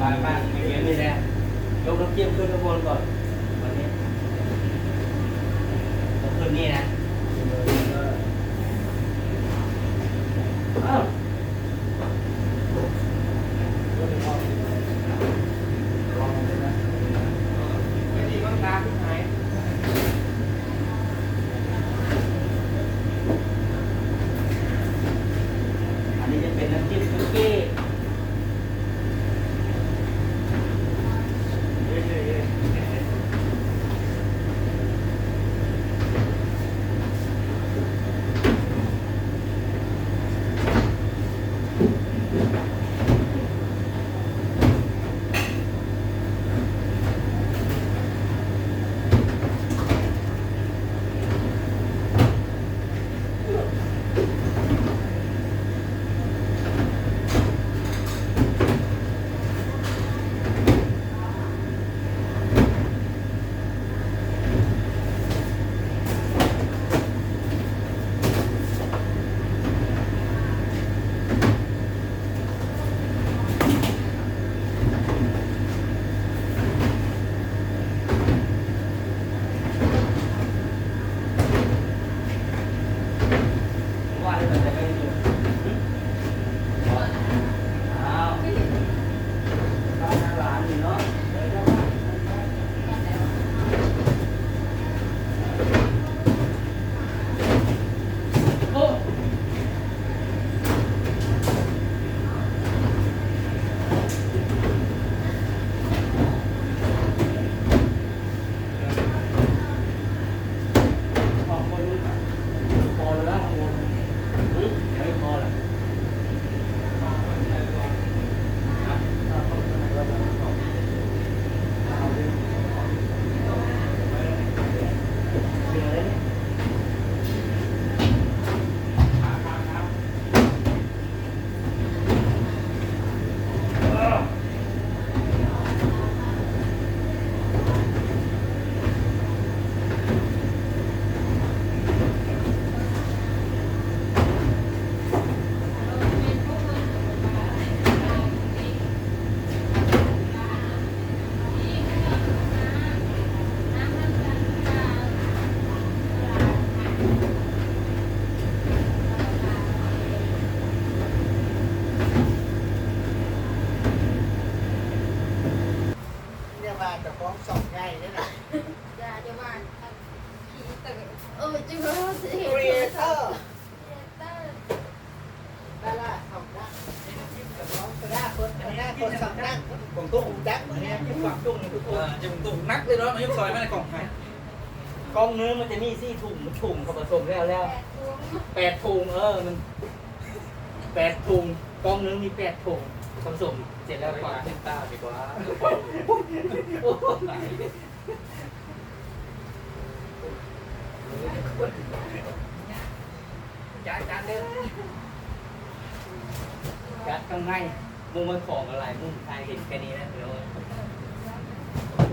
บายมากอย่างเลี้ยไม่แน่ยกน้ำจิ้มขึ้นข้างบนก่อนวันนี้ขึ้นนี่นะอ้าว เรียกว่าจะฟ้องสองใหญ่ด้วยนะอย่าจะว่าผีตื่นเออจะว่าสิครีเอเตอร์เตอร์ดาราสองด้านจะฟ้องกระด้าคนกระด้าคนสองด้านผมก็หูดักเหมือนกันที่ฝังตุ้งทุกคเอนอจะมึงตุ่มนักเลยเนาะมันยกซอยมาในกล่องหายกองเนื้อมันจะมีซี่ถุงถุงเขาผสมแล้วแล้วแปดพวงแปดถุงเออมันแปดถุงกองเนื้อมีแปดถุง ผสมเสร็จแล้วกว่าเป็นตาดีกว่าโอ้จัดจัดเร็วจัดข้างในมุมมันของอะไรมุมใครเห็นแค่นี้นะเดี๋ยว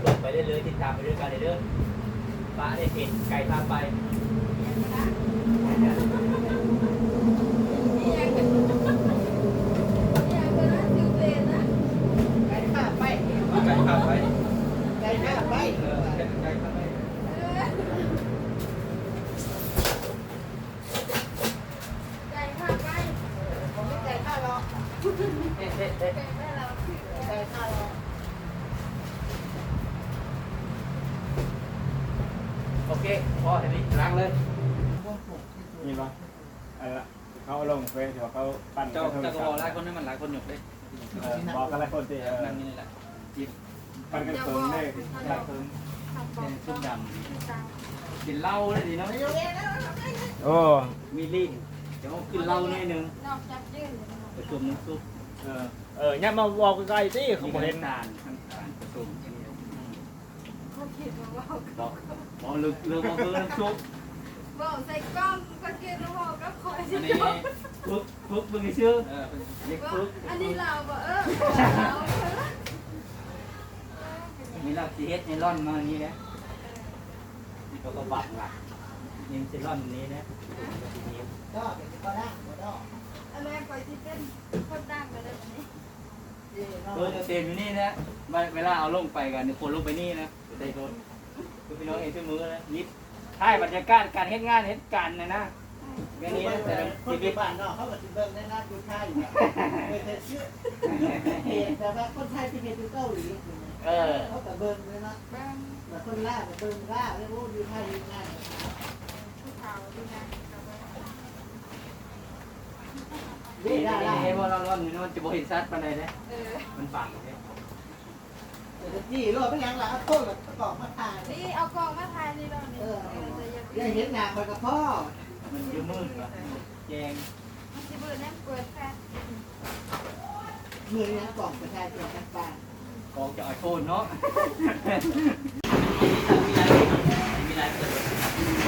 ลงไปได้เลยๆติดตามไปด้วยกันเลยเด้อป้าได้เห็นไก่พาไป นี่ยังเป็นนี่ยังเป็นน่าสิวเป็นนะ ไก่ข้าไป ไก่ข้าวไป ไก่ข้าไป เออไก่ไก่ข้าวไป ไก่ข้าไป ผมไม่ไก่ข้ารอ เอ๊ะเอ๊ะเอ๊ะ ไก่แม่เรา ไก่ข้ารอ โอเค พอเห็นไหมล้างเลยมีปะอะไรละเขาเอาลงเฟซเดี๋ยวเขาปั้นเจ้าโทรเจ้าก็ศับอกพท์หลายคนนี่มันหลายคนหยกเลยเออบอกกันหลายคนที่เออนั่งนี่แหละปั้นกันเพิ่มเลยหลายคนทำบอเป็กนชุดดตามำกินเหล้าเลยดีเนาะโอ้มีลิ้นเดี๋ยวกินเหล้าหน่อยหนึงนอกจากยืน ผสมน้ำซุปเออเออเนี่ยมาบอกใกลๆสิเขามีบอกเห็นน้ำตาลน้ำตาลผสมอันนี้เขาคิดมาว่าบอกบอกลึกลึกมาเพิ่มน้ำซุปบอกใส่กล้องก็กินแล้วบอกก็คอยอัจะนนี้จบปึ๊กปึ๊กมึงไอ้ชื่อเออเรียกว่าปึ๊กอันนี้เราบอกเออเรามีลาซีเฮดเนลอนมาอันนี้นะนี่เขาก็บักหลักนี่เซลอนนี้นะก็เป็นก็ได้ คนดังกันเลยวันนี้เออเต็มอยู่นี่นะเวลาเอาลงไปกันคนลงไปนี่นะได้รถคือพี่น้องเองที่มือนะนิดถ่ายบรรยากาศการเฮ็ดงานเฮ็ดการนะนะแค่นี้นะแต่คนชีวิที่ตบ้านเนาะเขาก็สิเบิ่งในงานดูไทยไม่เคยเชื่อเห็นแต่ว่าคนไทยที่เห็นดูเกาหลีเออเขาก็เบิ่งเลยนะบ้างแต่คนล่าเบิ่งล่าแล้วรู้ดูไทยดูงานผู้ขาวดูนะกับว่านี่ นี่ได้ได้ได้ได้ว่าเราเราอยู่นู่นจะบ่เห็นชัดปานใดนะเออมันปังเนี่ยแต่จี้รอดไปยังล่ะเอาโทษกับกล่องมาถ่ายนี่เอากล่องมาถ่ายนี่เราเนี่ยเออจะยังได้เห็นหน้าคนกับพ่อมันอยู่มืดว่ะแจงมันจะเปิดน้ำเปิดแฟนมือยังกล่องประชาชนกันบ้านกองจะเอาโทษเนาะมีอะไรเปิดเยอะการก็เริ่ม